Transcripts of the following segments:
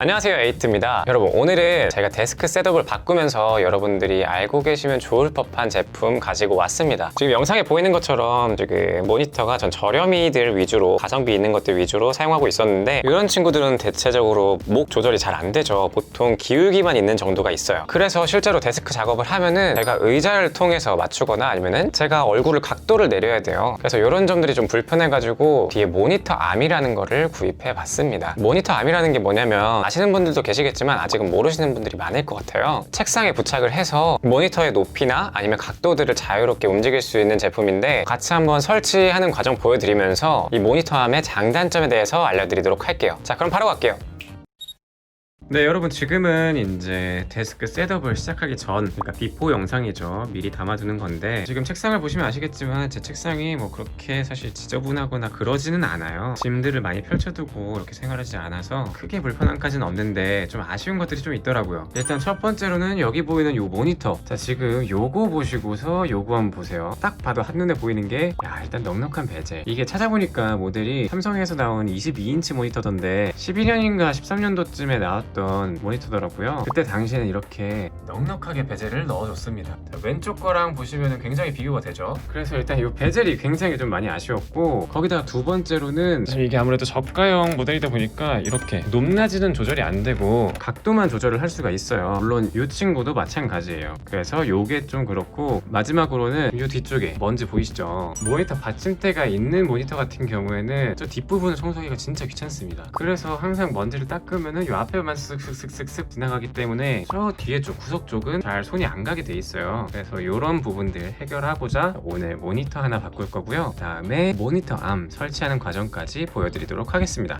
안녕하세요 에이트입니다. 여러분 오늘은 제가 데스크 셋업을 바꾸면서 여러분들이 알고 계시면 좋을 법한 제품 가지고 왔습니다. 지금 영상에 보이는 것처럼 지금 모니터가 전 저렴이들 위주로 가성비 있는 것들 위주로 사용하고 있었는데 이런 친구들은 대체적으로 목 조절이 잘 안 되죠. 보통 기울기만 있는 정도가 있어요. 그래서 실제로 데스크 작업을 하면은 제가 의자를 통해서 맞추거나 아니면은 제가 얼굴을 각도를 내려야 돼요. 그래서 이런 점들이 좀 불편해가지고 뒤에 모니터 암이라는 거를 구입해 봤습니다. 모니터 암이라는 게 뭐냐면 아시는 분들도 계시겠지만 아직은 모르시는 분들이 많을 것 같아요. 책상에 부착을 해서 모니터의 높이나 아니면 각도들을 자유롭게 움직일 수 있는 제품인데 같이 한번 설치하는 과정 보여드리면서 이 모니터 암의 장단점에 대해서 알려드리도록 할게요. 자 그럼 바로 갈게요 네 여러분 지금은 이제 데스크 셋업을 시작하기 전 그러니까 비포 영상이죠. 미리 담아두는 건데 지금 책상을 보시면 아시겠지만 제 책상이 뭐 그렇게 사실 지저분하거나 그러지는 않아요. 짐들을 많이 펼쳐두고 이렇게 생활하지 않아서 크게 불편함까지는 없는데 좀 아쉬운 것들이 좀 있더라고요. 일단 첫 번째로는 여기 보이는 요 모니터. 자 지금 요거 보시고서 요거 한번 보세요. 딱 봐도 한눈에 보이는 게 야 일단 넉넉한 베젤 이게 찾아보니까 모델이 삼성에서 나온 22인치 모니터던데 12년인가 13년도쯤에 나왔던 모니터더라고요. 그때 당시에는 이렇게 넉넉하게 베젤을 넣어줬습니다. 자, 왼쪽 거랑 보시면 굉장히 비교가 되죠. 그래서 일단 이 베젤이 굉장히 좀 많이 아쉬웠고 거기다가 두 번째로는 사실 이게 아무래도 저가형 모델이다 보니까 이렇게 높낮이는 조절이 안 되고 각도만 조절을 할 수가 있어요. 물론 이 친구도 마찬가지예요. 그래서 요게 좀 그렇고 마지막으로는 이 뒤쪽에 먼지 보이시죠? 모니터 받침대가 있는 모니터 같은 경우에는 저 뒷부분을 청소하기가 진짜 귀찮습니다. 그래서 항상 먼지를 닦으면은 이 앞에만 쓱쓱쓱쓱 지나가기 때문에 저 뒤에 쪽 구석 쪽은 잘 손이 안 가게 돼 있어요. 그래서 이런 부분들 해결하고자 오늘 모니터 하나 바꿀 거고요. 그다음에 모니터 암 설치하는 과정까지 보여드리도록 하겠습니다.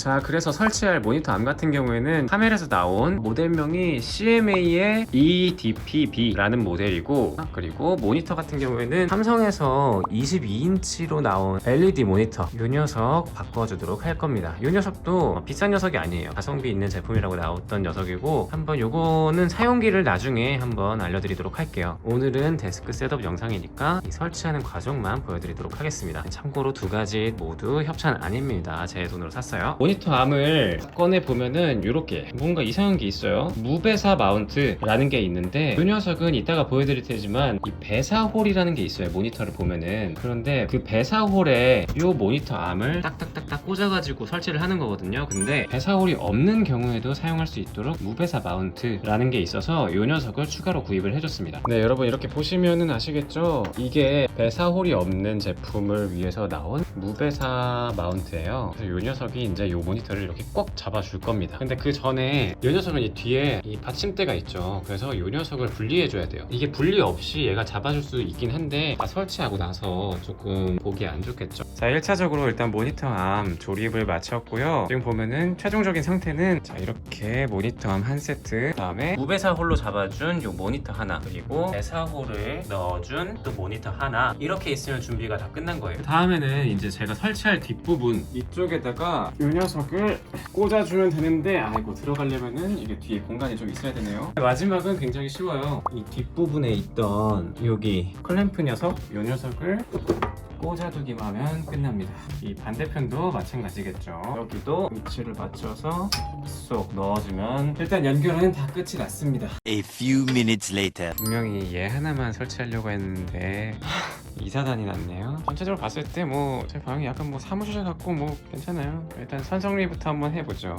자 그래서 설치할 모니터 암 같은 경우에는 카멜에서 나온 모델명이 CMA의 EDPB라는 모델이고 그리고 모니터 같은 경우에는 삼성에서 22인치로 나온 LED 모니터 이 녀석 바꿔주도록 할 겁니다. 이 녀석도 비싼 녀석이 아니에요. 가성비 있는 제품이라고 나왔던 녀석이고 한번 요거는 사용기를 나중에 한번 알려드리도록 할게요. 오늘은 데스크 셋업 영상이니까 이 설치하는 과정만 보여드리도록 하겠습니다. 참고로 두 가지 모두 협찬 아닙니다. 제 돈으로 샀어요 모니터 암을 꺼내 보면은 이렇게 뭔가 이상한 게 있어요. 무배사 마운트라는 게 있는데 이 녀석은 이따가 보여드릴 테지만 이 배사홀이라는 게 있어요. 모니터를 보면은 그런데 그 배사홀에 이 모니터 암을 딱딱딱딱 꽂아가지고 설치를 하는 거거든요. 근데 배사홀이 없는 경우에도 사용할 수 있도록 무배사 마운트라는 게 있어서 이 녀석을 추가로 구입을 해줬습니다. 네 여러분 이렇게 보시면은 아시겠죠? 이게 배사홀이 없는 제품을 위해서 나온 무배사 마운트예요. 그래서 이 녀석이 이제 이 모니터를 이렇게 꼭 잡아줄 겁니다. 근데 그 전에 이 녀석은 이 뒤에 이 받침대가 있죠. 그래서 이 녀석을 분리해줘야 돼요. 이게 분리 없이 얘가 잡아줄 수 있긴 한데 다 설치하고 나서 조금 보기 안 좋겠죠. 자, 1차적으로 일단 모니터 암 조립을 마쳤고요. 지금 보면은 최종적인 상태는 자 이렇게 모니터 암 한 세트 그 다음에 무배사 홀로 잡아준 이 모니터 하나 그리고 배사 홀을 넣어준 또 모니터 하나 이렇게 있으면 준비가 다 끝난 거예요. 다음에는 이제 제가 설치할 뒷부분 이쪽에다가 이 녀석 을 꽂아주면 되는데 아이고 들어가려면은 이게 뒤에 공간이 좀 있어야 되네요. 마지막은 굉장히 쉬워요. 이 뒷부분에 있던 여기 클램프 녀석 이 녀석을 꽂아두기만 하면 끝납니다. 이 반대편도 마찬가지겠죠. 여기도 위치를 맞춰서 쏙 넣어주면 일단 연결은 다 끝이 났습니다. A few minutes later. 분명히 얘 하나만 설치하려고 했는데 이사단이 났네요. 전체적으로 봤을 때 뭐 제 방이 약간 뭐 사무실 같고 뭐 괜찮아요. 일단 선정리부터 한번 해보죠.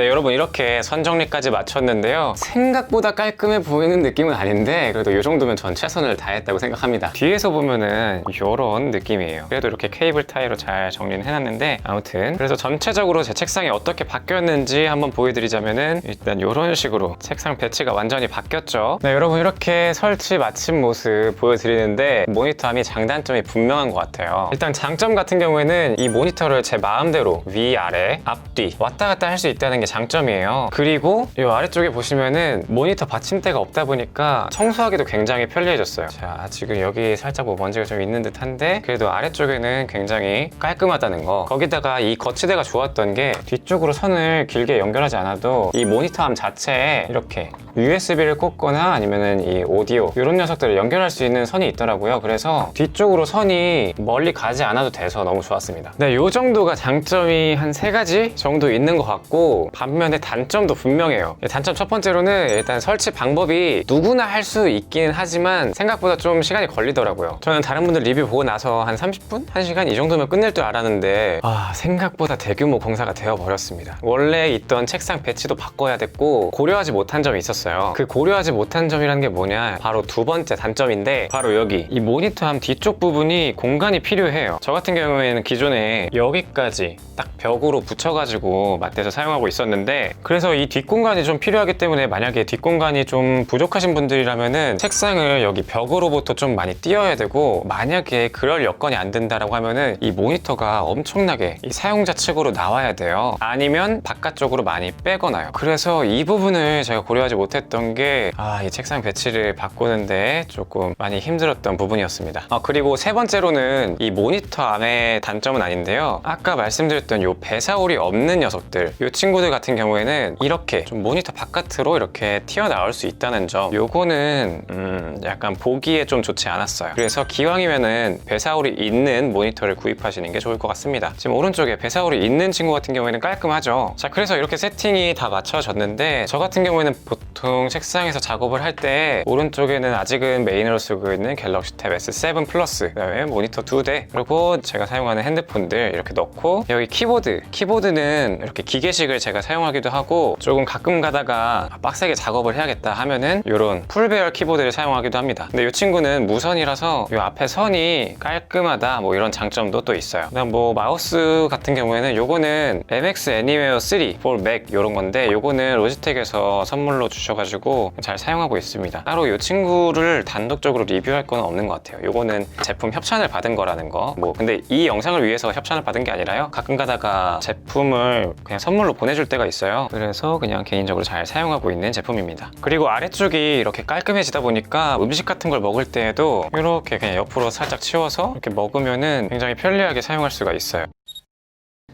네 여러분 이렇게 선정리까지 마쳤는데요. 생각보다 깔끔해 보이는 느낌은 아닌데 그래도 이 정도면 전 최선을 다했다고 생각합니다. 뒤에서 보면은 이런 느낌이에요. 그래도 이렇게 케이블 타이로 잘 정리는 해놨는데 아무튼 그래서 전체적으로 제 책상이 어떻게 바뀌었는지 한번 보여드리자면은 일단 이런 식으로 책상 배치가 완전히 바뀌었죠. 네 여러분 이렇게 설치 마친 모습 보여드리는데 모니터함이 장단점이 분명한 것 같아요. 일단 장점 같은 경우에는 이 모니터를 제 마음대로 위, 아래, 앞뒤 왔다 갔다 할 수 있다는 게 장점이에요. 그리고 이 아래쪽에 보시면은 모니터 받침대가 없다 보니까 청소하기도 굉장히 편리해졌어요. 자, 지금 여기 살짝 뭐 먼지가 좀 있는 듯한데 그래도 아래쪽에는 굉장히 깔끔하다는 거. 거기다가 이 거치대가 좋았던 게 뒤쪽으로 선을 길게 연결하지 않아도 이 모니터암 자체에 이렇게 USB를 꽂거나 아니면은 이 오디오 이런 녀석들을 연결할 수 있는 선이 있더라고요. 그래서 뒤쪽으로 선이 멀리 가지 않아도 돼서 너무 좋았습니다. 네, 요 정도가 장점이 한 세 가지 정도 있는 것 같고 반면에 단점도 분명해요. 단점 첫 번째로는 일단 설치 방법이 누구나 할 수 있긴 하지만 생각보다 좀 시간이 걸리더라고요. 저는 다른 분들 리뷰 보고 나서 한 30분? 1시간 이 정도면 끝낼 줄 알았는데 아 생각보다 대규모 공사가 되어 버렸습니다. 원래 있던 책상 배치도 바꿔야 됐고 고려하지 못한 점이 있었어요. 그 고려하지 못한 점이라는 게 뭐냐 바로 두 번째 단점인데 바로 여기 이 모니터함 뒤쪽 부분이 공간이 필요해요. 저 같은 경우에는 기존에 여기까지 딱 벽으로 붙여가지고 맞대서 사용하고 있었 는데 그래서 이 뒷공간이 좀 필요하기 때문에 만약에 뒷공간이 좀 부족하신 분들이라면은 책상을 여기 벽으로부터 좀 많이 띄어야 되고 만약에 그럴 여건이 안 된다라고 하면은 이 모니터가 엄청나게 이 사용자 측으로 나와야 돼요. 아니면 바깥쪽으로 많이 빼거나요. 그래서 이 부분을 제가 고려하지 못했던 게 아 이 책상 배치를 바꾸는데 조금 많이 힘들었던 부분이었습니다. 아 그리고 세 번째로는 이 모니터 안의 단점은 아닌데요. 아까 말씀드렸던 요 배사울이 없는 녀석들 이 친구들 같은 경우에는 이렇게 좀 모니터 바깥으로 이렇게 튀어나올 수 있다는 점. 요거는 음, 약간 보기에 좀 좋지 않았어요. 그래서 기왕이면은 배사울이 있는 모니터를 구입하시는 게 좋을 것 같습니다. 지금 오른쪽에 배사울이 있는 친구 같은 경우에는 깔끔하죠. 자 그래서 이렇게 세팅이 다 맞춰졌는데 저 같은 경우에는 보통 책상에서 작업을 할 때 오른쪽에는 아직은 메인으로 쓰고 있는 갤럭시 탭 S7 플러스 그 다음에 모니터 두대 그리고 제가 사용하는 핸드폰들 이렇게 넣고 여기 키보드 키보드는 이렇게 기계식을 제가 사용하기도 하고 조금 가끔 가다가 빡세게 작업을 해야겠다 하면은 이런 풀배열 키보드를 사용하기도 합니다. 근데 이 친구는 무선이라서 이 앞에 선이 깔끔하다 뭐 이런 장점도 또 있어요. 그다음 뭐 마우스 같은 경우에는 요거는 MX Anywhere 3 for Mac 이런 건데 요거는 로지텍에서 선물로 주셔가지고 잘 사용하고 있습니다. 따로 이 친구를 단독적으로 리뷰할 건 없는 것 같아요. 요거는 제품 협찬을 받은 거라는 거 뭐 근데 이 영상을 위해서 협찬을 받은 게 아니라요. 가끔 가다가 제품을 그냥 선물로 보내줄 때가 있어요. 그래서 그냥 개인적으로 잘 사용하고 있는 제품입니다. 그리고 아래쪽이 이렇게 깔끔해지다 보니까 음식 같은 걸 먹을 때에도 이렇게 그냥 옆으로 살짝 치워서 이렇게 먹으면은 굉장히 편리하게 사용할 수가 있어요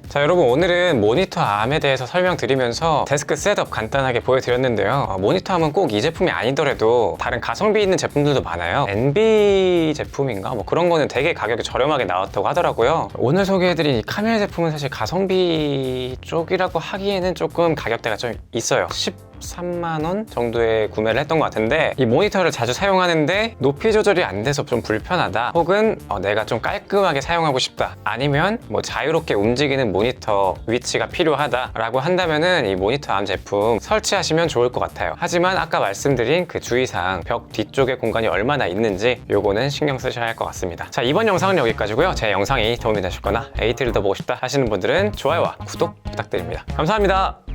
자 여러분 오늘은 모니터 암에 대해서 설명드리면서 데스크 셋업 간단하게 보여드렸는데요. 어, 모니터 암은 꼭 이 제품이 아니더라도 다른 가성비 있는 제품들도 많아요. NB 제품인가? 뭐 그런 거는 되게 가격이 저렴하게 나왔다고 하더라고요. 오늘 소개해드린 이 카멜 제품은 사실 가성비 쪽이라고 하기에는 조금 가격대가 좀 있어요 13만 원 정도에 구매를 했던 것 같은데 이 모니터를 자주 사용하는데 높이 조절이 안 돼서 좀 불편하다. 혹은 어, 내가 좀 깔끔하게 사용하고 싶다. 아니면 뭐 자유롭게 움직이는 모니터 위치가 필요하다 라고 한다면은 이 모니터 암 제품 설치하시면 좋을 것 같아요. 하지만 아까 말씀드린 그 주의사항 벽 뒤쪽에 공간이 얼마나 있는지 요거는 신경 쓰셔야 할 것 같습니다. 자 이번 영상은 여기까지고요. 제 영상이 도움이 되셨거나 에이트를 더 보고 싶다 하시는 분들은 좋아요와 구독 부탁드립니다. 감사합니다